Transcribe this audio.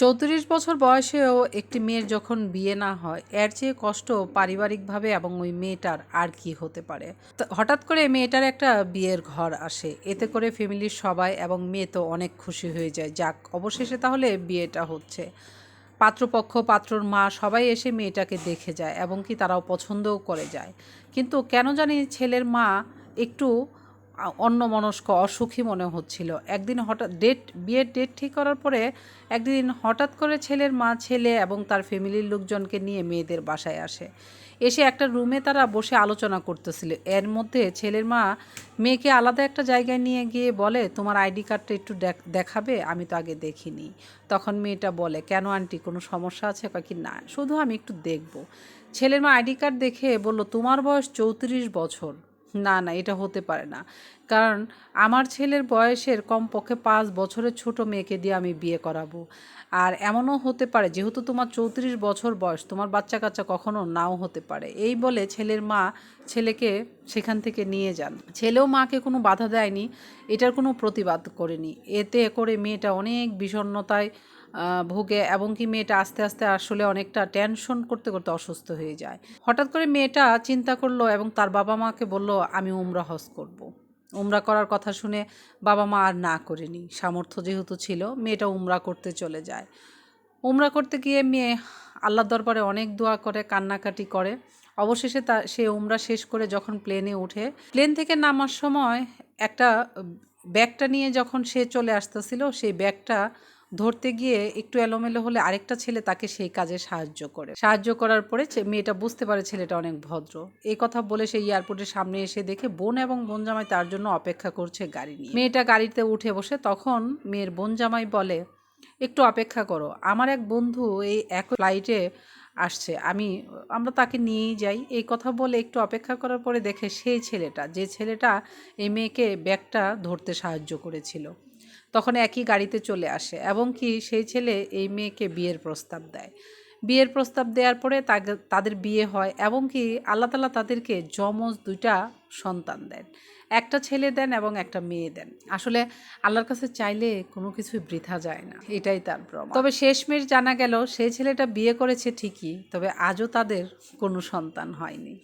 চৌত্রিশ বছর বয়সেও একটি মেয়ের যখন বিয়ে না হয়, এর চেয়ে কষ্ট পারিবারিকভাবে এবং ওই মেয়েটার আর কি হতে পারে? হঠাৎ করে মেয়েটার একটা বিয়ের ঘর আসে। এতে করে ফ্যামিলির সবাই এবং মেয়ে তো অনেক খুশি হয়ে যায়। যাক, অবশেষে তাহলে বিয়েটা হচ্ছে। পাত্রপক্ষ, পাত্রর মা সবাই এসে মেয়েটাকে দেখে যায় এবং কি তারাও পছন্দও করে যায়। কিন্তু কেন জানি ছেলের মা একটু অন্য মনস্ক অসুখী মনে হচ্ছিল। একদিন হঠাৎ ডেট বিয়ের ডেট ঠিক করার পরে একদিন হঠাৎ করে ছেলের মা, ছেলে এবং তার ফ্যামিলির লোকজনকে নিয়ে মেয়েদের বাসায় আসে। এসে একটা রুমে তারা বসে আলোচনা করতেছিল। এর মধ্যে ছেলের মা মেয়েকে আলাদা একটা জায়গায় নিয়ে গিয়ে বলে, তোমার আইডি কার্ডটা একটু দেখ- দেখাবে, আমি তো আগে দেখিনি। তখন মেয়েটা বলে, কেন আন্টি, কোনো সমস্যা আছে? কি, না, শুধু আমি একটু দেখব। ছেলের মা আইডি কার্ড দেখে বলল, তোমার বয়স চৌত্রিশ বছর। না না, এটা হতে পারে না। কারণ আমার ছেলের বয়সের কমপক্ষে পাঁচ বছরের ছোট মেয়েকে দিয়ে আমি বিয়ে করাবো। আর এমনও হতে পারে, যেহেতু তোমার চৌত্রিশ বছর বয়স, তোমার বাচ্চা কাচ্চা কখনো নাও হতে পারে। এই বলে ছেলের মা ছেলেকে সেখান থেকে নিয়ে যান। ছেলেও মাকে কোনো বাধা দেয়নি, এটার কোনো প্রতিবাদ করেনি। এতে করে মেয়েটা অনেক বিষণ্ণতায় ভোগে এবং কি মেয়েটা আস্তে আস্তে আসলে অনেকটা টেনশন করতে করতে অসুস্থ হয়ে যায়। হঠাৎ করে মেয়েটা চিন্তা করল এবং তার বাবা মাকে বলল, আমি উমরা হজ করব। উমরা করার কথা শুনে বাবা মা আর না করেনি। সামর্থ্য যেহেতু ছিল, মেয়েটা উমরা করতে চলে যায়। উমরা করতে গিয়ে মেয়ে আল্লাহর দরবারে অনেক দোয়া করে, কান্নাকাটি করে। অবশেষে তা, সে উমরা শেষ করে যখন প্লেনে ওঠে প্লেন থেকে নামার সময় একটা ব্যাগটা নিয়ে যখন সে চলে আসতেছিল, সেই ব্যাগটা ধরতে গিয়ে একটু এলোমেলো হলে আরেকটা ছেলে তাকে সেই কাজে সাহায্য করে। সাহায্য করার পরে মেয়েটা বুঝতে পারে ছেলেটা অনেক ভদ্র। এই কথা বলে সেই এয়ারপোর্টের সামনে এসে দেখে বোন এবং বোন জামাই তার জন্য অপেক্ষা করছে গাড়ি নিয়ে। মেয়েটা গাড়িতে উঠে বসে তখন মেয়ের বোন জামাই বলে, একটু অপেক্ষা করো। আমার এক বন্ধু এই এক ফ্লাইটে আসছে। আমি, আমরা তাকে নিয়েই যাই। এই কথা বলে একটু অপেক্ষা করার পরে দেখে সেই ছেলেটা, যে ছেলেটা এই মেয়েকে ব্যাগটা ধরতে সাহায্য করেছিল। তখন একই গাড়িতে চলে আসে এবং কি সেই ছেলে এই মেয়েকে বিয়ের প্রস্তাব দেয়। বিয়ের প্রস্তাব দেওয়ার পরে তাদের বিয়ে হয় এবং কি আল্লাহ তালা তাদেরকে যমজ দুইটা সন্তান দেন। একটা ছেলে দেন এবং একটা মেয়ে দেন। আসলে আল্লাহর কাছে চাইলে কোনো কিছুই বৃথা যায় না, এটাই তার প্রমাণ। তবে শেষমেশ জানা গেল, সেই ছেলেটা বিয়ে করেছে ঠিকই, তবে আজও তাদের কোনো সন্তান হয়নি।